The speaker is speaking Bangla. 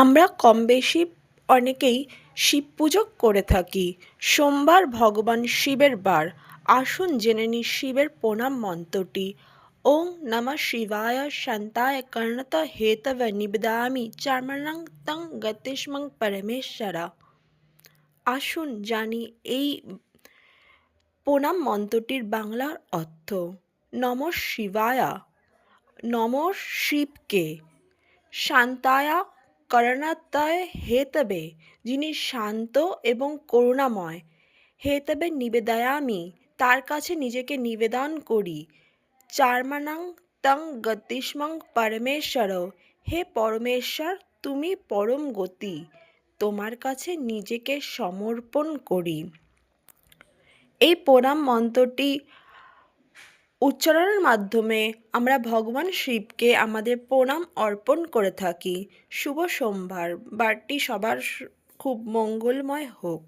আমরা কম বেশি অনেকেই শিব পুজো করে থাকি। সোমবার ভগবান শিবের বার। আসুন জেনে নিই শিবের প্রণাম মন্ত্রটি। ওং নমঃ শিবায়, শান্তায় কর্ণত হেতব নিবেদামি চার্মণং তং গতিষ্মং পরমেশ্বরা। আসুন জানি এই প্রণাম মন্ত্রটির বাংলার অর্থ। নম শিবায়া, নম শিবকে। শান্তায়া করণাত্ময় হেতবে, যিনি শান্ত এবং করুণাময়। হেতবে নিবেদয়ামি, তার কাছে নিজেকে নিবেদন করি। চার্মাণং তং গতিষ্মং পরমেশ্বর হে পরমেশ্বর, তুমি পরম গতি, তোমার কাছে নিজেকে সমর্পণ করি। এই প্রণাম মন্ত্রটি উচ্চারণের মাধ্যমে আমরা ভগবান শিবকে আমাদের প্রণাম অর্পণ করে থাকি। শুভ সোমবার। বারটি সবার খুব মঙ্গলময় হোক।